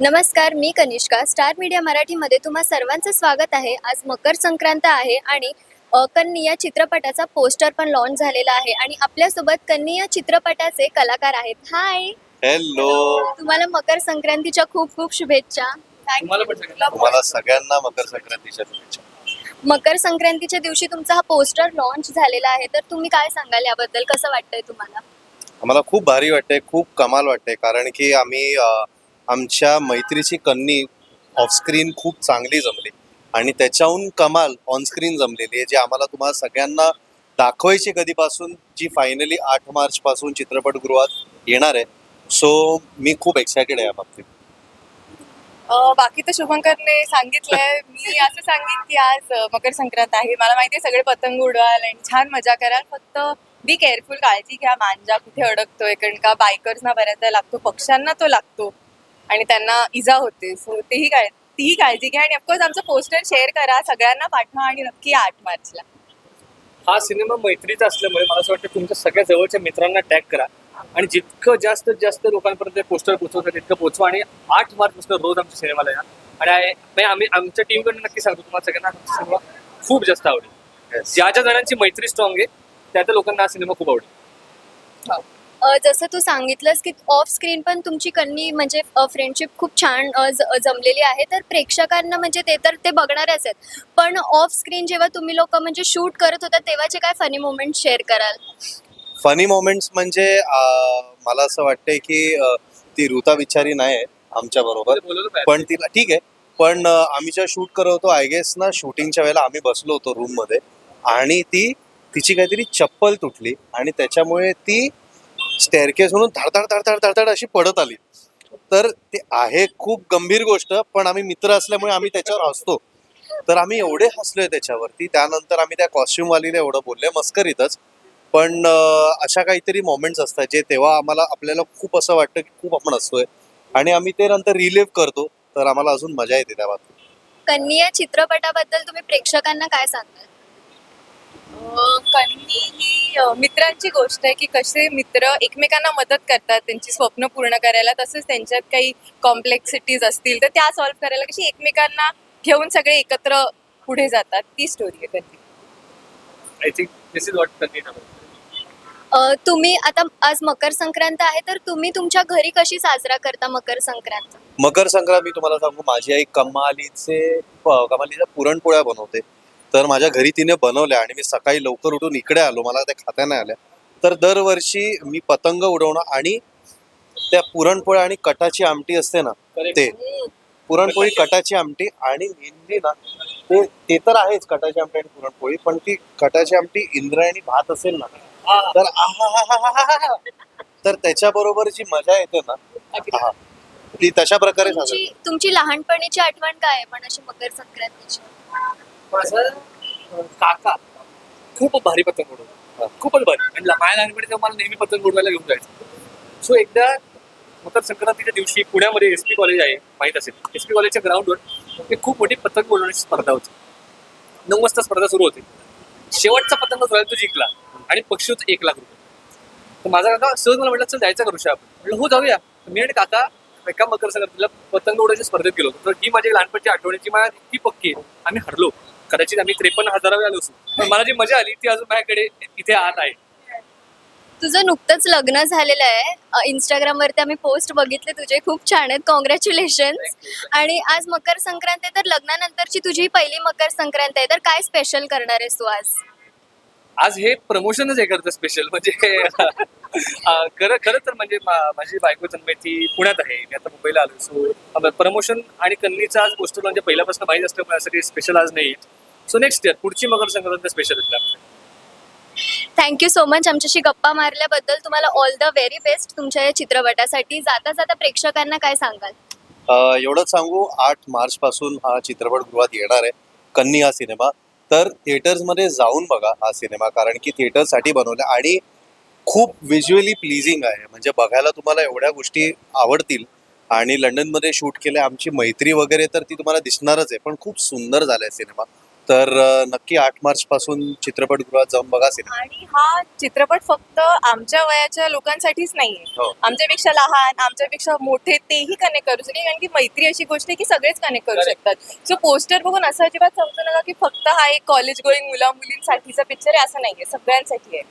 नमस्कार मी Kanishka. Star media मराठीमध्ये तुम्हा सर्वांचं स्वागत आहे. आज मकर संक्रांत आहे आणि अ, कन्नी या चित्रपटाचा पोस्टर पण लॉन्च झालेला आहे आणि आपल्यासोबत कन्नी या चित्रपटाचे कलाकार आहेत. हाय हॅलो तुम्हाला मकर संक्रांतीच्या खूप खूप शुभेच्छा. तुम्हाला पण सगळ्यांना मकर संक्रांतीच्या शुभेच्छा. मकर संक्रांतीच्या दिवशी तुमचा हा पोस्टर लॉन्च झालेला आहे. तर तुम्ही काय सांगाल याबद्दल? कसं वाटतंय तुम्हाला? आम्हाला खूप भारी वाटते खूप कमाल वाटते कारण की आम्ही अ, आमच्या मैत्रीची कन्नी ऑफस्क्रीन खूप चांगली जमली. आणि त्याच्याहून कमाल ऑनस्क्रीन जमलेली आहे जी आम्हाला तुम्हाला सगळ्यांना दाखवायची कधीपासून जी फायनली आठ मार्च पासून चित्रपटगृहात येणार आहे. सो मी खूप एक्सायटेड आहे या बाबतीत. बाकी तर शुभंकरने सांगितलंय मी असं सांगेन की आज मकर संक्रांत आहे. मला माहिती आहे सगळे पतंग उडवाल आणि छान मजा कराल. फक्त बी केअरफुल काळजी घ्या. मांजा कुठे अडकतोय? कारण का बायकर्सना बऱ्याचदा लागतो पक्ष्यांना तो लागतो. आणि त्यांना इजा होते. सो तेही काळ तीही काळजी घ्या आणि ऑफकोर्स आमचं पोस्टर शेअर करा. सगळ्यांना पाठवा आणि नक्की आठ मार्चला. हा सिनेमा मैत्रीचा असल्यामुळे मला असं वाटतं तुमच्या सगळ्या जवळच्या मित्रांना टॅग करा. आणि जितकं जास्त जास्त लोकांपर्यंत पोस्टर पोहोचवतं तितकं पोहोचवा. आणि आठ मार्च पासून रोज आमच्या सिनेमाला या. आणि म्हणजे आम्ही आमच्या टीमकडून नक्की सांगतो तुम्हाला सगळ्यांना आमचा सिनेमा खूप जास्त आवडेल. ज्या ज्या जणांची मैत्री स्ट्रॉंग आहे त्या त्या लोकांना हा सिनेमा खूप आवडेल. अ, जसं तू सांगितलंस की ऑफ स्क्रीन पण तुमची कन्नी म्हणजे फ्रेंडशिप खूप छान जमलेली आहे. तर प्रेक्षकांना म्हणजे ते तर ते बघणारच आहेत. पण ऑफ स्क्रीन जेव्हा तुम्ही लोक म्हणजे शूट करत होता तेव्हाचे काय फनी मोमेंट शेअर कराल? फनी मोमेंट्स म्हणजे मला असं वाटतंय की ती ऋता बिचारी नाही आहे आमच्या बरोबर. पण तिला ठीक आहे. पण आम्ही जेव्हा शूट करत होतो आय गेस ना शूटिंगच्या वेळेला आम्ही बसलो होतो रूममध्ये. आणि ती तिची काहीतरी चप्पल तुटली. आणि त्याच्यामुळे ती स्टेअरकेस म्हणून धडधड धडधड धडधड अशी पडत आली. तर ते आहे खूप गंभीर गोष्ट पण आम्ही मित्र असल्यामुळे आम्ही त्याच्यावर हसतो. तर आम्ही एवढे हसलोय त्याच्यावरती त्यानंतर आम्ही त्या कॉस्ट्युमवालीला एवढं बोललोय मस्करीतच पण अशा काहीतरी मोमेंट्स असतात जे तेव्हा आम्हाला आपल्याला खूप असं वाटतं की खूप आपण हसतोय. आणि आम्ही ते नंतर रिलीव्ह करतो तर आम्हाला अजून मजा येते त्या बाबतीत कन्या या चित्रपटाबद्दल तुम्ही प्रेक्षकांना काय सांगता कन्नी ही मित्रांची गोष्ट आहे की कसे मित्र एकमेकांना मदत करतात त्यांची स्वप्न पूर्ण करायला तसंच त्यांच्यात काही कॉम्प्लेक्सिटीज असतील तर त्या सॉल्व्ह करायला कशी एकमेकांना घेऊन सगळे एकत्र पुढे जातात. ती स्टोरी आहे कन्नी I think this is what कन्नी तुम्ही आता आज मकर संक्रांत आहे तर तुम्ही तुमच्या घरी कशी साजरा करता मकर संक्रांत? मकर संक्रांत मी तुम्हाला सांगू माझी आई कमालीचे प- कमालीच्या पुरणपोळ्या बनवते. तर माझ्या घरी तिने बनवल्या आणि मी सकाळी लवकर उठून इकडे आलो. मला त्या खाता नाही आल्या. तर दरवर्षी मी पतंग उडवणं आणि त्या पुरणपोळ्या आणि कटाची आमटी असते ना ते. पुरणपोळी कटाची आमटी आणि मेनली ना ते ते तर आहेच कटाची आमटी आणि पुरणपोळी पण ती कटाची आमटी इंद्रायणी भात असेल ना तर. तर त्याच्याबरोबर जी मजा येते ना. ती तशा प्रकारे तुमची लहानपणीची आठवण काय पण अशी मकर संक्रांतीची? माझा काका खूप भारी पतंग उडवतो खूपच भारी. आणि माझ्या लहानपणी तेव्हा मला नेहमी पतंग उडवायला घेऊन जायचं. सो एकदा मकर संक्रांतीच्या दिवशी पुण्यामध्ये एस पी कॉलेज आहे माहीत असेल. एस पी कॉलेजच्या ग्राउंडवर एक खूप मोठी पतंग उडवण्याची स्पर्धा होती. नऊ वाजता स्पर्धा सुरू होती. शेवटचा पतंग जो तो जिंकला. आणि पक्षी होता एक लाख रुपये. तर माझा काका सहज मला म्हटलं चल जायचं का आपण म्हटलं हो जाऊया. मी आणि काका एका मकर संक्रांतीला पतंग उडवायच्या स्पर्धेत गेलो तर ही माझी लहानपणची आठवणीची मला इतकी पक्की आहे. आम्ही हरलो. कदाचित आम्ही त्रेपन्न हजारावे आलो असू. पण मला जी मजा आली ती अजून माझ्याकडे इथे आत आहे. तुझं नुकतंच लग्न झालेलं आहे. इंस्टाग्राम वरती आम्ही पोस्ट बघितले तुझे. खूप छान आहेत. कॉंग्रॅच्युलेशन आणि आज मकर संक्रांत आहे तर लग्नानंतरची तुझी पहिली मकर संक्रांत आहे तर काय स्पेशल करणार आहेस तू आज? आज हे प्रमोशनच आहे करतं स्पेशल म्हणजे खरं खरं तर म्हणजे माझी बायको तन्मय ती पुण्यात आहे. मी आता मुंबईला आलो सो प्रमोशन आणि कन्नीचा आज गोष्ट म्हणजे पहिल्यापासून माहीत असल्यामुळे माझ्यासाठी स्पेशल आज नाही सो नेक्स्ट इयर पुढची Makar Sankrant special thank you so much आमच्याशी गप्पा मारल्याबद्दल तुम्हाला ऑल द व्हेरी बेस्ट तुमच्या या चित्रपटासाठी. जाता जाता प्रेक्षकांना काय सांगाल? अं, एवढंच सांगू आठ मार्च पासून हा चित्रपटगृहात येणार आहे. कन्नी हा सिनेमा. तर थिएटर्समध्ये जाऊन बघा हा सिनेमा कारण की थिएटरसाठी बनवला आणि खूप व्हिज्युअली प्लीजिंग आहे. म्हणजे बघायला तुम्हाला एवढ्या गोष्टी आवडतील. आणि लंडनमध्ये शूट केलं आमची मैत्री वगैरे तर ती तुम्हाला दिसणारच आहे पण खूप सुंदर झालाय सिनेमा. तर नक्की आठ मार्च पासून चित्रपटगृहात जाऊन बघा सिनेमा. आणि हा चित्रपट फक्त आमच्या वयाच्या लोकांसाठीच नाहीये. हो. आमच्यापेक्षा लहान आमच्यापेक्षा मोठे तेही कनेक्ट करू शकते कारण की मैत्री अशी गोष्ट आहे की सगळेच कनेक्ट करू शकतात. सो पोस्टर बघून असं अजिबात समजू नका की फक्त हा एक कॉलेज गोईंग मुला मुलींसाठीचा पिक्चर आहे असं नाहीये. सगळ्यांसाठी आहे.